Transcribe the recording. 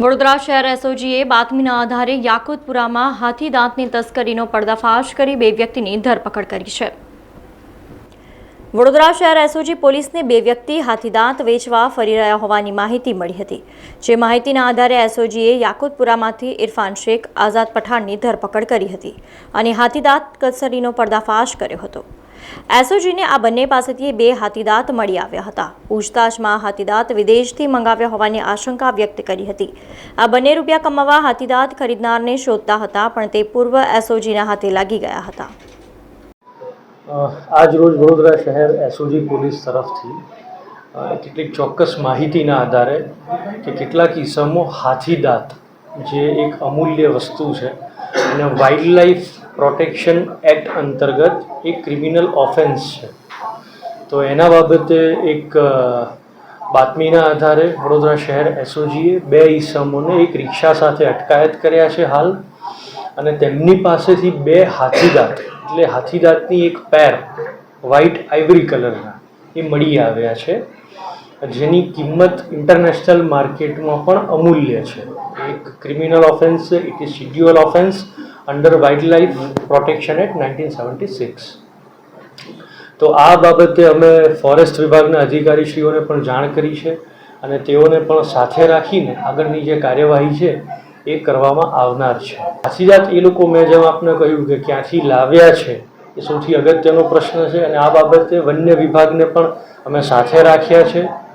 વડોદરા શહેર એસઓજીએ બાતમીના આધારે યાકુતપુરામાં હાથી દાંતની તસ્કરીનો પર્દાફાશ કરી બે વ્યક્તિની ધરપકડ કરી છે. વડોદરા શહેર એસઓજી પોલીસને બે વ્યક્તિ હાથીદાંત વેચવા ફરી રહ્યા હોવાની માહિતી મળી હતી. જે માહિતીના આધારે એસઓજીએ યાકુતપુરામાંથી ઇરફાન શેખ, આઝાદ પઠાણની ધરપકડ કરી હતી અને હાથીદાંત કસરીનો પર્દાફાશ કર્યો હતો. એસઓજીને આ બંને પાસેથી બે હાથીદાંત મળી આવ્યા હતા. પૂછતાછમાં હાથીદાંત વિદેશથી મંગાવ્યા હોવાની આશંકા વ્યક્ત કરી હતી. આ બંને રૂપિયા કમાવા હાથીદાંત ખરીદનારને શોધતા હતા, પણ તે પૂર્વ એસઓજીના હાથે લાગી ગયા હતા. આજ રોજ વડોદરા શહેર એસઓજી પોલીસ તરફથી કેટલીક ચોક્કસ માહિતીના આધારે કે કેટલાક ઈસમો હાથીદાંત જે એક અમૂલ્ય વસ્તુ છે અને વાઇલ્ડ લાઈફ પ્રોટેક્શન એક્ટ અંતર્ગત એક ક્રિમિનલ ઓફેન્સ છે. તો એના બાબતે એક બાતમીના આધારે વડોદરા શહેર એસઓજીએ બે ઈસમોને એક રિક્ષા સાથે અટકાયત કર્યા છે હાલ અને તેમની પાસેથી બે હાથીદાંત, એટલે હાથીદાંતની એક પેર વ્હાઇટ આઇવરી કલરના એ મળી આવ્યા છે. જેની કિંમત ઇન્ટરનેશનલ માર્કેટમાં પણ અમૂલ્ય છે. એક criminal offence it is schedule offence under wild life protection act nineteen seventy six તો આ બાબતે અમે ફોરેસ્ટ વિભાગના અધિકારીશ્રીઓને પણ જાણ કરી છે અને તેઓને પણ સાથે રાખીને આગળની જે કાર્યવાહી છે એ કરવામાં આવનાર છે. હાથીદાંત એ લોકો મેં જેમ આપને કહ્યું કે ક્યાંથી લાવ્યા છે એ સૌથી અગત્યનો પ્રશ્ન છે અને આ બાબતે વન્ય વિભાગને પણ અમે સાથે રાખ્યા છે.